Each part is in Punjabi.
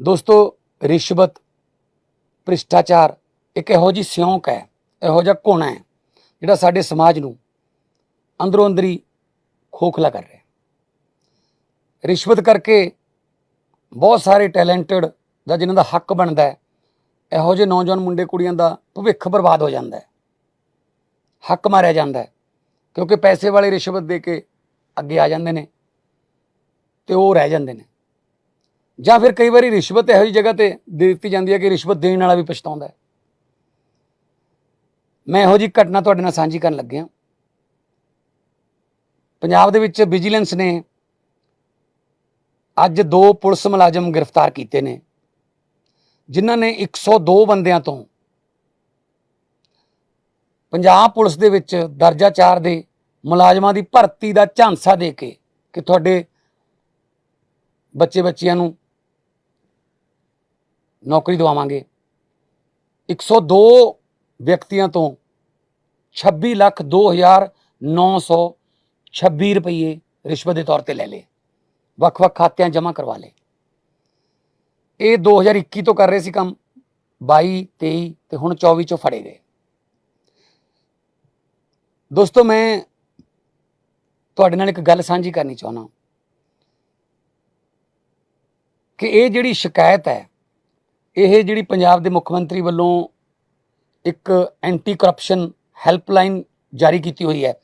ਦੋਸਤੋ, ਰਿਸ਼ਵਤ, ਭ੍ਰਿਸ਼ਟਾਚਾਰ, ਇੱਕ ਇਹੋ ਜੀ ਸਿਉਂਕ ਹੈ, ਇਹੋ ਜਿਹਾ ਗੁਣ ਹੈ, ਜਿਹੜਾ ਸਾਡੇ ਸਮਾਜ ਨੂੰ ਅੰਦਰੋਂ ਅੰਦਰੀ ਖੋਖਲਾ ਕਰ ਰਿਹਾ ਰਿਸ਼ਵਤ ਕਰਕੇ ਬਹੁਤ ਸਾਰੇ ਟੈਲੈਂਟਡ ਦਾ ਜਿਨ੍ਹਾਂ ਦਾ ਹੱਕ ਬਣਦਾ ਹੈ, ਇਹੋ ਜਿਹੇ ਨੌਜਵਾਨ ਮੁੰਡੇ ਕੁੜੀਆਂ ਦਾ ਭਵਿੱਖ ਬਰਬਾਦ ਹੋ ਜਾਂਦਾ ਹੈ। ਹੱਕ ਮਾਰਿਆ ਜਾਂਦਾ ਹੈ, ਕਿਉਂਕਿ ਪੈਸੇ ਵਾਲੇ ਰਿਸ਼ਵਤ ਦੇ ਕੇ ਅੱਗੇ ਆ ਜਾਂਦੇ ਨੇ ਤੇ ਉਹ ਰਹਿ ਜਾਂਦੇ ਨੇ। ਜਾਂ ਫਿਰ ਕਈ ਵਾਰੀ ਰਿਸ਼ਵਤ ਇਹੋ ਜਿਹੀ ਜਗ੍ਹਾ ਤੇ ਦੇ ਦਿੱਤੀ ਜਾਂਦੀ ਹੈ ਕਿ ਰਿਸ਼ਵਤ ਦੇਣ ਵਾਲਾ ਵੀ ਪਛਤਾਉਂਦਾ ਹੈ। ਮੈਂ ਇਹੋ ਜਿਹੀ ਘਟਨਾ ਤੁਹਾਡੇ ਨਾਲ ਸਾਂਝੀ ਕਰਨ ਲੱਗਿਆ। ਪੰਜਾਬ ਦੇ ਵਿੱਚ ਵਿਜੀਲੈਂਸ ਨੇ ਅੱਜ ਦੋ ਪੁਲਿਸ ਮੁਲਾਜ਼ਮ ਗ੍ਰਿਫਤਾਰ ਕੀਤੇ ਨੇ, ਜਿਨ੍ਹਾਂ ਨੇ 102 ਬੰਦਿਆਂ ਤੋਂ ਪੰਜਾਬ ਪੁਲਿਸ ਦੇ ਵਿੱਚ ਦਰਜਾ 4 ਦੇ ਮੁਲਾਜ਼ਮਾਂ ਦੀ ਭਰਤੀ ਦਾ ਝਾਂਸਾ ਦੇ ਕੇ ਕਿ ਤੁਹਾਡੇ ਬੱਚੇ ਬੱਚਿਆਂ ਨੂੰ ਨੌਕਰੀ ਦਵਾਵਾਂਗੇ 102 ਵਿਅਕਤੀਆਂ ਤੋਂ 26 ਲੱਖ 2926 ਰੁਪਏ ਰਿਸ਼ਵਤ ਦੇ ਤੌਰ ਤੇ ਲੈ ਲਏ ਵੱਖ-ਵੱਖ ਖਾਤਿਆਂ ਜਮ੍ਹਾਂ ਕਰਵਾ ਲਏ ਇਹ 2021 ਤੋਂ ਕਰ ਰਹੇ ਸੀ ਕੰਮ 22 23 ਤੇ ਹੁਣ 24 ਚੋਂ ਫੜੇ ਗਏ ਦੋਸਤੋ ਮੈਂ ਤੁਹਾਡੇ ਨਾਲ ਇੱਕ ਗੱਲ ਸਾਂਝੀ ਕਰਨੀ ਚਾਹੁੰਦਾ ਕਿ ਇਹ ਜਿਹੜੀ ਸ਼ਿਕਾਇਤ ਹੈ ਇਹ ਜਿਹੜੀ ਪੰਜਾਬ ਦੇ ਮੁੱਖ ਮੰਤਰੀ ਵੱਲੋਂ ਇੱਕ ਐਂਟੀ ਕਰਪਸ਼ਨ ਹੈਲਪਲਾਈਨ ਜਾਰੀ ਕੀਤੀ ਹੋਈ ਹੈ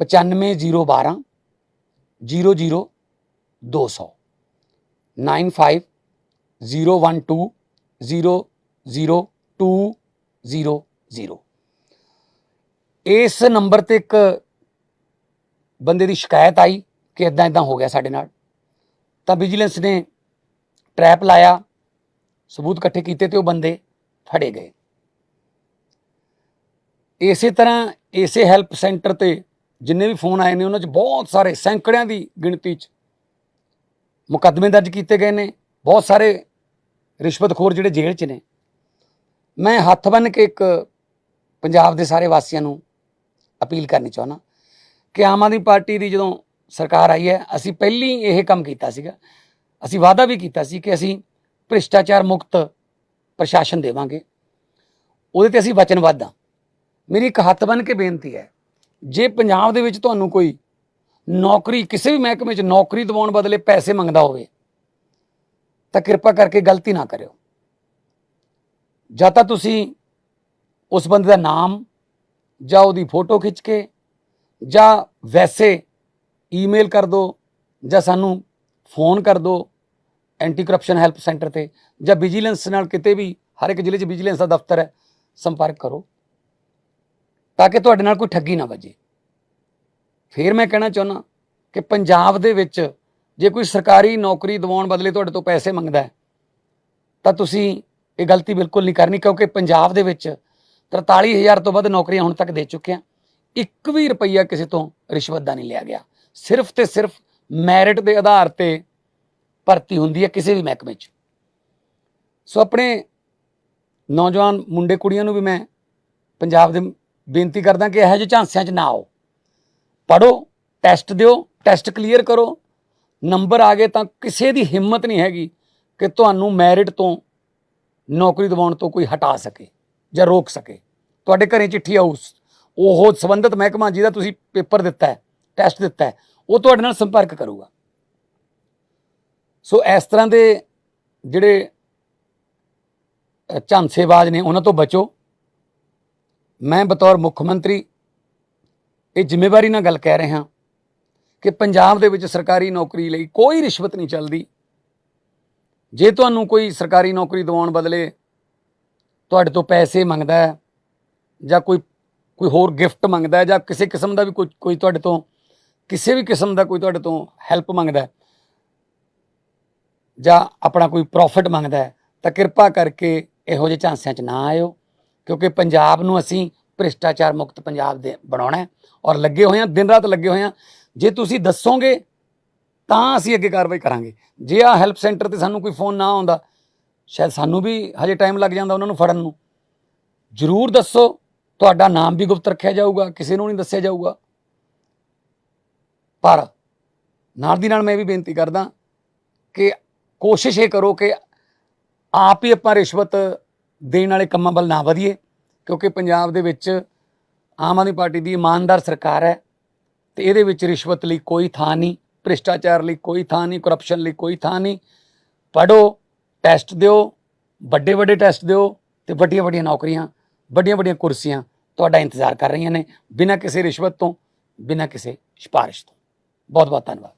95012 00 200 95 012 00 200 ਇਸ ਨੰਬਰ ਤੇ ਇੱਕ ਬੰਦੇ ਦੀ ਸ਼ਿਕਾਇਤ ਆਈ ਕਿ ਇਦਾਂ ਇਦਾਂ ਹੋ ਗਿਆ ਸਾਡੇ ਨਾਲ। ਤਾਂ ਵਿਜੀਲੈਂਸ ਨੇ ਟਰੈਪ ਲਾਇਆ ਸਬੂਤ ਇਕੱਠੇ ਕੀਤੇ ਤੇ ਉਹ ਬੰਦੇ ਫੜੇ ਗਏ। ਇਸੇ ਤਰ੍ਹਾਂ ਇਸੇ ਹੈਲਪ ਸੈਂਟਰ ਤੇ ਜਿੰਨੇ ਵੀ ਫੋਨ ਆਏ ਨੇ, ਉਹਨਾਂ 'ਚ ਬਹੁਤ ਸਾਰੇ ਸੈਂਕੜਿਆਂ ਦੀ ਗਿਣਤੀ 'ਚ ਮੁਕੱਦਮੇ ਦਰਜ ਕੀਤੇ ਗਏ ਨੇ। ਬਹੁਤ ਸਾਰੇ ਰਿਸ਼ਵਤਖੋਰ ਜਿਹੜੇ ਜੇਲ੍ਹ 'ਚ ਨੇ। ਮੈਂ ਹੱਥ ਬੰਨ ਕੇ ਇੱਕ ਪੰਜਾਬ ਦੇ ਸਾਰੇ ਵਾਸੀਆਂ ਨੂੰ ਅਪੀਲ ਕਰਨੀ ਚਾਹੁੰਦਾ ਕਿ ਆਮ ਆਦਮੀ ਪਾਰਟੀ ਦੀ ਜਦੋਂ ਸਰਕਾਰ ਆਈ ਹੈ, ਅਸੀਂ ਪਹਿਲੀ ਇਹ ਕੰਮ ਕੀਤਾ ਸੀਗਾ। ਅਸੀਂ ਵਾਅਦਾ ਵੀ ਕੀਤਾ ਸੀ ਕਿ ਅਸੀਂ ਭ੍ਰਿਸ਼ਟਾਚਾਰ ਮੁਕਤ ਪ੍ਰਸ਼ਾਸਨ ਦੇਵਾਂਗੇ। ਉਹਦੇ ਤੇ ਅਸੀਂ ਵਚਨਬੱਧ ਹਾਂ ਮੇਰੀ ਇੱਕ ਹੱਥ ਬੰਨ ਕੇ ਬੇਨਤੀ ਹੈ, ਜੇ ਪੰਜਾਬ ਦੇ ਵਿੱਚ ਤੁਹਾਨੂੰ ਕੋਈ ਨੌਕਰੀ, ਕਿਸੇ ਵੀ ਮਹਿਕਮੇ 'ਚ ਨੌਕਰੀ ਦਿਵਾਉਣ ਬਦਲੇ ਪੈਸੇ ਮੰਗਦਾ ਹੋਵੇ, ਤਾਂ ਕਿਰਪਾ ਕਰਕੇ ਗਲਤੀ ਨਾ ਕਰਿਓ। ਜਾਂ ਤਾਂ ਤੁਸੀਂ ਉਸ ਬੰਦੇ ਦਾ ਨਾਮ ਜਾਂ ਉਹਦੀ ਫੋਟੋ ਖਿੱਚ ਕੇ ਜਾਂ ਵੈਸੇ ਈਮੇਲ ਕਰ ਦਿਓ ਜਾਂ ਸਾਨੂੰ ਫੋਨ ਕਰ ਦਿਓ। ਐਂਟੀ ਕਰਪਸ਼ਨ ਹੈਲਪ ਸੈਂਟਰ ਤੇ ਜਾਂ ਵਿਜੀਲੈਂਸ ਨਾਲ ਕਿਤੇ ਵੀ, ਹਰ ਇੱਕ ਜ਼ਿਲ੍ਹੇ 'ਚ ਵਿਜੀਲੈਂਸ ਦਾ ਦਫ਼ਤਰ ਹੈ, ਸੰਪਰਕ ਕਰੋ। ਤਾਂ ਕਿ ਤੁਹਾਡੇ ਨਾਲ ਕੋਈ ਠੱਗੀ ਨਾ ਵੱਜੇ। ਫਿਰ ਮੈਂ ਕਹਿਣਾ ਚਾਹੁੰਦਾ ਕਿ ਪੰਜਾਬ ਦੇ ਵਿੱਚ ਜੇ ਕੋਈ ਸਰਕਾਰੀ ਨੌਕਰੀ ਦਿਵਾਉਣ ਬਦਲੇ ਤੁਹਾਡੇ ਤੋਂ ਪੈਸੇ ਮੰਗਦਾ ਹੈ, ਤਾਂ ਤੁਸੀਂ ਇਹ ਗਲਤੀ ਬਿਲਕੁਲ ਨਹੀਂ ਕਰਨੀ, ਕਿਉਂਕਿ ਪੰਜਾਬ ਦੇ ਵਿੱਚ 43000 ਤੋਂ ਵੱਧ ਨੌਕਰੀਆਂ ਹੁਣ ਤੱਕ ਦੇ ਚੁੱਕੇ ਹਾਂ। ਇੱਕ ਵੀ ਰੁਪਈਆ ਕਿਸੇ ਤੋਂ ਰਿਸ਼ਵਤ ਦਾ ਨਹੀਂ ਲਿਆ ਗਿਆ। ਸਿਰਫ ਤੇ ਸਿਰਫ ਮੈਰਿਟ ਦੇ ਆਧਾਰ ਤੇ ਭਰਤੀ ਹੁੰਦੀ ਹੈ ਕਿਸੇ ਵੀ ਮਹਿਕਮੇ 'ਚ। ਸੋ ਆਪਣੇ ਨੌਜਵਾਨ ਮੁੰਡੇ ਕੁੜੀਆਂ ਨੂੰ ਵੀ ਮੈਂ ਪੰਜਾਬ ਦੇ ਬੇਨਤੀ ਕਰਦਾ ਕਿ ਇਹੋ ਜਿਹੇ ਝਾਂਸਿਆਂ 'ਚ ਨਾ ਆਓ। ਪੜੋ ਟੈਸਟ ਦਿਓ, ਟੈਸਟ ਕਲੀਅਰ ਕਰੋ। ਨੰਬਰ ਆ ਗਏ ਤਾਂ ਕਿਸੇ ਦੀ ਹਿੰਮਤ ਨਹੀਂ ਹੈਗੀ ਕਿ ਤੁਹਾਨੂੰ ਮੈਰਿਟ ਤੋਂ ਨੌਕਰੀ ਦਿਵਾਉਣ ਤੋਂ ਕੋਈ ਹਟਾ ਸਕੇ ਜਾਂ ਰੋਕ ਸਕੇ। ਤੁਹਾਡੇ ਘਰੇ ਚਿੱਠੀ ਆਊ, ਉਹ ਸੰਬੰਧਿਤ ਮਹਿਕਮਾ ਜਿਹਦਾ ਤੁਸੀਂ ਪੇਪਰ ਦਿੱਤਾ ਹੈ, ਟੈਸਟ ਦਿੱਤਾ ਹੈ, ਉਹ ਤੁਹਾਡੇ ਨਾਲ ਸੰਪਰਕ ਕਰੂਗਾ। ਸੋ ਇਸ ਤਰ੍ਹਾਂ ਦੇ ਜਿਹੜੇ ਝਾਂਸੇਬਾਜ਼ ਨੇ ਉਹਨਾਂ ਤੋਂ ਬਚੋ। ਮੈਂ ਬਤੌਰ ਮੁੱਖ ਮੰਤਰੀ ਇਹ ਜ਼ਿੰਮੇਵਾਰੀ ਨਾਲ ਗੱਲ ਕਹਿ ਰਿਹਾ ਕਿ ਪੰਜਾਬ ਦੇ ਵਿੱਚ ਸਰਕਾਰੀ ਨੌਕਰੀ ਲਈ ਕੋਈ ਰਿਸ਼ਵਤ ਨਹੀਂ ਚੱਲਦੀ। ਜੇ ਤੁਹਾਨੂੰ ਕੋਈ ਸਰਕਾਰੀ ਨੌਕਰੀ ਦਿਵਾਉਣ ਬਦਲੇ ਤੁਹਾਡੇ ਤੋਂ ਪੈਸੇ ਮੰਗਦਾ ਹੈ ਜਾਂ ਕੋਈ ਕੋਈ ਹੋਰ ਗਿਫਟ ਮੰਗਦਾ ਹੈ ਜਾਂ ਕਿਸੇ ਕਿਸਮ ਦਾ ਵੀ ਕੋਈ ਕੋਈ ਤੁਹਾਡੇ ਤੋਂ, ਕਿਸੇ ਵੀ ਕਿਸਮ ਦਾ ਕੋਈ ਤੁਹਾਡੇ ਤੋਂ ਹੈਲਪ ਮੰਗਦਾ ਹੈ ਜਾਂ ਆਪਣਾ ਕੋਈ ਪ੍ਰੋਫਿਟ ਮੰਗਦਾ ਹੈ, ਤਾਂ ਕਿਰਪਾ ਕਰਕੇ ਇਹੋ ਜਿਹੇ ਝਾਂਸਿਆਂ 'ਚ ਨਾ ਆਇਓ, ਕਿਉਂਕਿ ਪੰਜਾਬ ਨੂੰ ਅਸੀਂ ਭ੍ਰਿਸ਼ਟਾਚਾਰ ਮੁਕਤ ਪੰਜਾਬ ਦੇ ਬਣਾਉਣਾ ਔਰ ਲੱਗੇ ਹੋਏ ਹਾਂ, ਦਿਨ ਰਾਤ ਲੱਗੇ ਹੋਏ ਹਾਂ। ਜੇ ਤੁਸੀਂ ਦੱਸੋਗੇ, ਤਾਂ ਅਸੀਂ ਅੱਗੇ ਕਾਰਵਾਈ ਕਰਾਂਗੇ। ਜੇ ਆ ਹੈਲਪ ਸੈਂਟਰ ਤੇ ਸਾਨੂੰ ਕੋਈ ਫੋਨ ਨਾ ਆਉਂਦਾ, ਸ਼ਾਇਦ ਸਾਨੂੰ ਵੀ ਹਜੇ ਟਾਈਮ ਲੱਗ ਜਾਂਦਾ ਉਹਨਾਂ ਨੂੰ ਫੜਨ ਨੂੰ। ਜਰੂਰ ਦੱਸੋ, ਤੁਹਾਡਾ ਨਾਮ ਵੀ ਗੁਪਤ ਰੱਖਿਆ ਜਾਊਗਾ, ਕਿਸੇ ਨੂੰ ਨਹੀਂ ਦੱਸਿਆ ਜਾਊਗਾ। ਪਰ ਨਾਲ ਦੀ ਨਾਲ ਮੈਂ ਇਹ ਵੀ ਬੇਨਤੀ ਕਰਦਾ ਕਿ ਕੋਸ਼ਿਸ਼ ਇਹ ਕਰੋ ਕਿ ਆਪ ਹੀ ਆਪਾਂ ਰਿਸ਼ਵਤ ਦੇਣ ਵਾਲੇ ਕੰਮਾਂ ਵੱਲ ਨਾ ਵਧੀਏ, ਕਿਉਂਕਿ ਪੰਜਾਬ ਦੇ ਵਿੱਚ ਆਮ ਆਦਮੀ ਪਾਰਟੀ ਦੀ ਇਮਾਨਦਾਰ ਸਰਕਾਰ ਹੈ ਤੇ ਇਹਦੇ ਵਿੱਚ ਰਿਸ਼ਵਤ ਲਈ ਕੋਈ ਥਾਂ ਨਹੀਂ, ਭ੍ਰਿਸ਼ਟਾਚਾਰ ਲਈ ਕੋਈ ਥਾਂ ਨਹੀਂ ਕਰਪਸ਼ਨ ਲਈ ਕੋਈ ਥਾਂ ਨਹੀਂ। ਪੜੋ ਟੈਸਟ ਦਿਓ, ਵੱਡੇ ਵੱਡੇ ਟੈਸਟ ਦਿਓ ਤੇ ਵੱਡੀਆਂ ਵੱਡੀਆਂ ਨੌਕਰੀਆਂ, ਵੱਡੀਆਂ ਵੱਡੀਆਂ ਕੁਰਸੀਆਂ ਤੁਹਾਡਾ ਇੰਤਜ਼ਾਰ ਕਰ ਰਹੀਆਂ ਨੇ ਬਿਨਾਂ ਕਿਸੇ ਰਿਸ਼ਵਤ ਤੋਂ, ਬਿਨਾਂ ਕਿਸੇ ਸਿਫਾਰਿਸ਼ ਤੋਂ। ਬਹੁਤ ਬਹੁਤ ਧੰਨਵਾਦ।